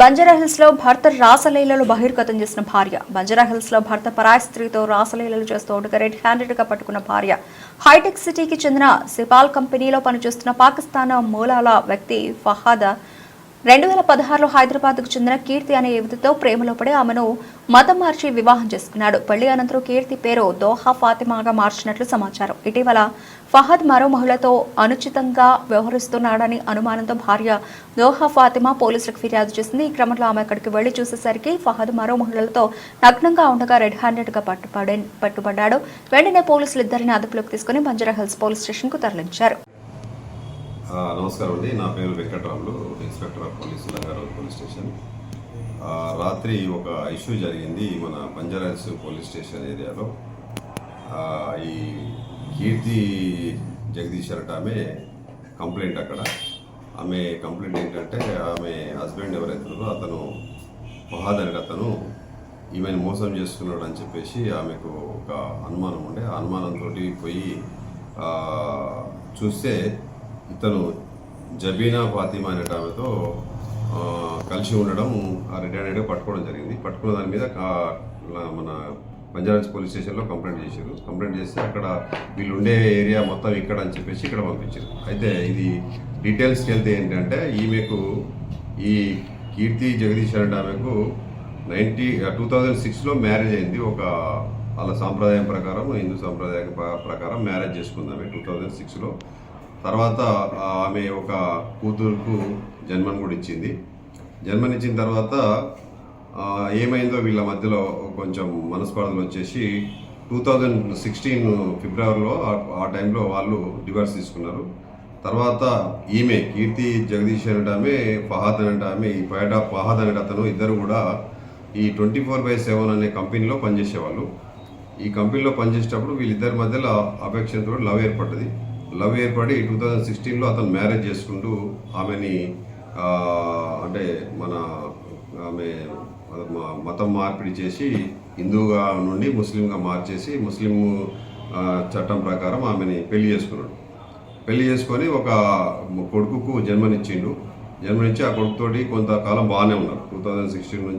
బంజారాహిల్స్లో భర్త రాసలీలలు బహిర్గతం చేసిన భార్య. బంజారాహిల్స్లో భర్త పరాయి స్త్రీతో రాసలీలలు చేస్తూ ఉండగా రెడ్ హ్యాండెడ్గా పట్టుకున్న భార్య. హైటెక్ సిటీకి చెందిన సిపాల్ కంపెనీలో పనిచేస్తున్న పాకిస్తాన్ మూలాల వ్యక్తి ఫహాద రెండు వేల పదహారులో హైదరాబాద్కు చెందిన కీర్తి అనే యువతితో ప్రేమలో పడి ఆమెను మతం మార్చి వివాహం చేసుకున్నాడు. పెళ్ళి అనంతరం కీర్తి పేరు దోహా ఫాతిమాగా మార్చినట్లు సమాచారం. ఇటీవల ఫహద్ మరో మహిళతో అనుచితంగా వ్యవహరిస్తున్నాడని అనుమానంతో భార్య దోహా ఫాతిమా పోలీసులకు ఫిర్యాదు చేసింది. ఈ క్రమంలో ఆమె అక్కడికి వెళ్ళి చూసేసరికి ఫహద్ మరో మహిళలతో నగ్నంగా ఉండగా రెడ్ హ్యాండెడ్గా పట్టుపడే పట్టుబడ్డాడు. వెంటనే పోలీసులు ఇద్దరిని అదుపులోకి తీసుకుని బంజరా హిల్స్ పోలీస్ స్టేషన్కు తరలించారు. నమస్కారం అండి. నా పేరు Venkatramulu inspector of police Langarao police station. రాత్రి ఒక ఇష్యూ జరిగింది మన బంజారాస్ పోలీస్ స్టేషన్ ఏరియాలో. ఈ కీర్తి జగదీష్ అరట ఆమె కంప్లైంట్ అక్కడ. ఆమె కంప్లైంట్ ఏంటంటే ఆమె హస్బెండ్ ఎవరైతున్నారో అతను ఫహాద్ అనే అతను ఈమెను మోసం చేసుకున్నాడు అని చెప్పేసి ఆమెకు ఒక అనుమానం ఉండే. ఆ అనుమానంతో పోయి చూస్తే ఇతను జబీనా ఫాతిమా అనే ఆమెతో కలిసి ఉండడం ఆ రిటైర్డ్ పట్టుకోవడం జరిగింది. పట్టుకున్న దాని మీద మన పంజాబ్స్ పోలీస్ స్టేషన్లో కంప్లైంట్ చేశారు. కంప్లైంట్ చేస్తే అక్కడ వీళ్ళు ఉండే ఏరియా మొత్తం ఇక్కడ అని చెప్పేసి ఇక్కడ పంపించారు. అయితే ఇది డీటెయిల్స్కి వెళ్తే ఏంటంటే ఈమెకు ఈ కీర్తి జగదీష్ అనే ఆమెకు నైన్టీ టూ థౌజండ్ సిక్స్లో మ్యారేజ్ అయింది. ఒక వాళ్ళ సాంప్రదాయం ప్రకారం హిందూ సాంప్రదాయం ప్రకారం మ్యారేజ్ చేసుకుందామే టూ థౌజండ్ సిక్స్లో. తర్వాత ఆమె ఒక కూతురుకు జన్మను కూడా ఇచ్చింది. జన్మనిచ్చిన తర్వాత ఏమైందో వీళ్ళ మధ్యలో కొంచెం మనస్పర్ధలు వచ్చేసి టూ థౌజండ్ సిక్స్టీన్ ఫిబ్రవరిలో ఆ- టైంలో వాళ్ళు డివర్స్ తీసుకున్నారు. తర్వాత ఈమె కీర్తి జగదీష్ అనేట ఆమె ఫహాద్ అనేట ఆమె ఈ పైట ఫహాద్ అనే అతను ఇద్దరు కూడా ఈ ట్వంటీ ఫోర్ బై సెవెన్ అనే కంపెనీలో పనిచేసేవాళ్ళు. ఈ కంపెనీలో పనిచేసేటప్పుడు వీళ్ళిద్దరి మధ్యలో అపేక్షతో లవ్ ఏర్పడ్డది. లవ్ ఏర్పడి టూ థౌజండ్ సిక్స్టీన్లో అతను మ్యారేజ్ చేసుకుంటూ ఆమెని అంటే మన ఆమె మతం మార్పిడి చేసి హిందూగా నుండి ముస్లింగా మార్చేసి ముస్లిం చట్టం ప్రకారం ఆమెని పెళ్ళి చేసుకున్నాడు. పెళ్ళి చేసుకొని ఒక కొడుకుకు జన్మనిచ్చిండు. జన్మనిచ్చి ఆ కొడుకుతోటి కొంతకాలం బాగానే ఉన్నారు. టూ థౌజండ్ సిక్స్టీన్ నుంచి